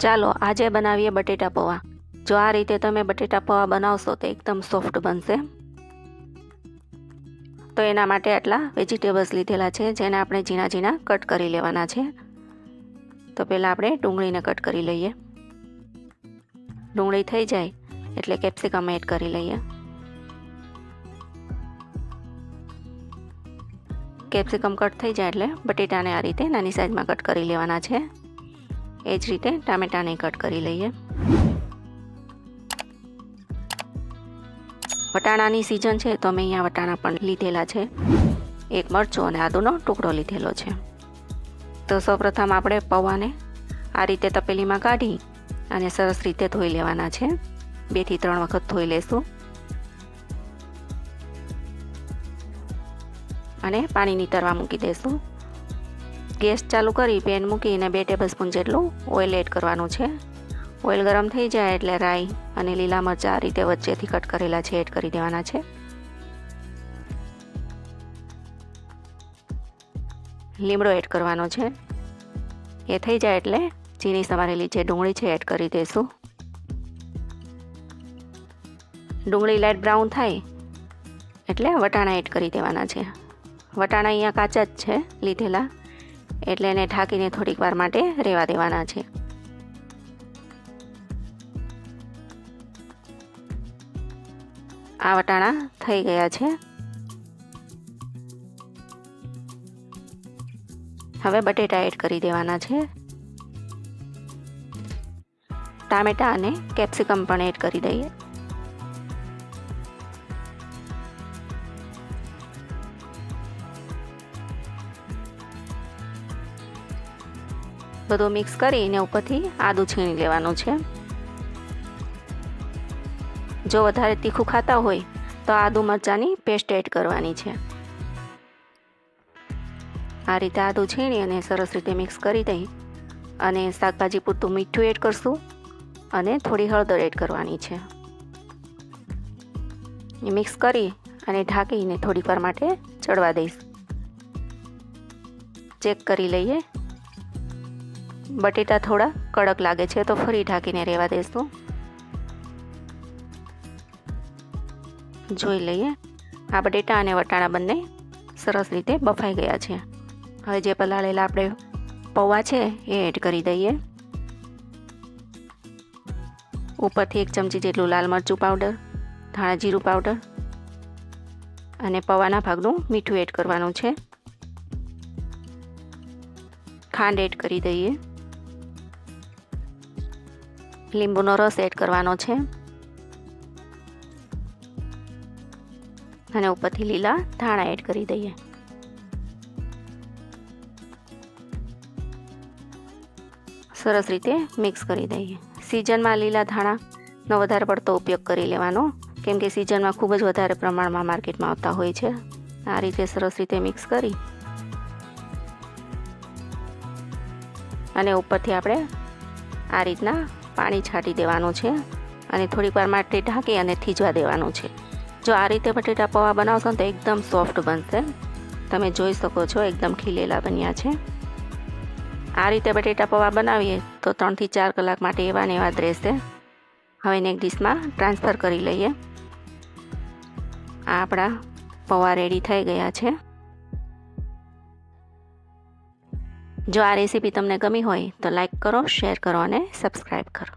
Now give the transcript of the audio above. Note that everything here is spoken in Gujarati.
ચાલો, આજે બનાવીએ બટેટા પૌવા. જો આ રીતે તમે બટેટા પૌવા બનાવશો તો એકદમ સોફ્ટ બનશે. તો એના માટે આટલા વેજીટેબલ્સ લીધેલા છે, જેને આપણે ઝીણા ઝીણા કટ કરી લેવાના છે. તો પહેલાં આપણે ડુંગળીને કટ કરી લઈએ. ડુંગળી થઈ જાય, એટલે કેપ્સિકમ એડ કરી લઈએ. કેપ્સિકમ કટ થઈ જાય એટલે બટેટાને આ રીતે નાની સાઈઝમાં કટ કરી લેવાના છે. એ જ રીતે ટામેટાને કટ કરી લઈએ. વટાણાની સિઝન છે તો મેં અહીંયા વટાણા પણ લીધેલા છે. એક મરચું અને આદુનો ટુકડો લીધેલો છે. તો સૌપ્રથમ આપણે પૌવાને આ રીતે તપેલીમાં કાઢી અને સરસ રીતે ધોઈ લેવાના છે. બેથી ત્રણ વખત ધોઈ લેશું. અને પાણી નીતરવા મૂકી દઈશું ગેસ ચાલુ કરી પેન મૂકીને બે ટેબલ સ્પૂન જેટલું ઓઇલ એડ કરવાનું છે. ઓઇલ ગરમ થઈ જાય એટલે રાઈ અને લીલા મરચાં આ રીતે વચ્ચેથી કટ કરેલા છે, એડ કરી દેવાના છે. લીમડો એડ કરવાનો છે. એ થઈ જાય એટલે ચીની સમારેલી જે ડુંગળી છે, એડ કરી દઈશું ડુંગળી લાઇટ બ્રાઉન થાય એટલે વટાણા એડ કરી દેવાના છે. વટાણા અહીંયા કાચા જ છે, લીધેલા. એટલે એને ઢાંકીને થોડીક વાર માટે રહેવા દેવાના છે. આ વટાણા થઈ ગયા છે. હવે બટેટા એડ કરી દેવાના છે. ટામેટા અને કેપ્સિકમ પણ એડ કરી દઈએ. બધું મિક્સ કરીને ઉપરથી આદું છીણી લેવાનું છે. જો વધારે તીખું ખાતા હોય, તો આદુ મરચાંની પેસ્ટ એડ કરવાની છે. આ રીતે આદું છીણી અને સરસ રીતે મિક્સ કરી દઈ અને શાકભાજી પૂરતું મીઠું એડ કરશું અને થોડી હળદર એડ કરવાની છે. મિક્સ કરી અને ઢાંકીને થોડીક વાર માટે ચડવા દઈશ. ચેક કરી લઈએ બટેટા થોડા કડક લાગે છે, તો ફરી ઢાંકીને રહેવા દઈશું જોઈ લઈએ. આ બટેટા અને વટાણા બંને સરસ રીતે બફાઈ ગયા છે. હવે જે પલાળેલા આપણે પૌવા છે, એ એડ કરી દઈએ. ઉપરથી એક ચમચી જેટલું લાલ મરચું પાવડર, ધાણા જીરું પાવડર અને પૌવાના ભાગનું મીઠું એડ કરવાનું છે. ખાંડ એડ કરી દઈએ. લીંબુનો રસ એડ કરવાનો છે. અને ઉપરથી લીલા ધાણા એડ કરી દઈએ. સરસ રીતે મિક્સ કરી દઈએ. સિઝનમાં લીલા ધાણાનો વધારે પડતો ઉપયોગ કરી લેવાનો, કેમ કે સિઝનમાં ખૂબ જ વધારે પ્રમાણમાં માર્કેટમાં આવતા હોય છે. આ રીતે સરસ રીતે મિક્સ કરી અને ઉપરથી આપણે આ રીતના પાણી છાંટી દેવાનું છે અને થોડીક વાર માટે ઢાંકી અને થીજવા દેવાનું છે. જો આ રીતે બટેટા પૌવા બનાવશો તો એકદમ સોફ્ટ બનશે. તમે જોઈ શકો છો એકદમ ખીલેલા બન્યા છે. આ રીતે બટેટા પૌવા બનાવીએ તો ત્રણથી ચાર કલાક માટે એવા ને એવા જ રહેશે. હવે એક ડીશમાં ટ્રાન્સફર કરી લઈએ. આ આપણા પૌવા રેડી થઈ ગયા છે. જો આ રેસીપી તમને ગમી હોય તો લાઈક કરો શેર કરો અને સબસ્ક્રાઈબ કરો.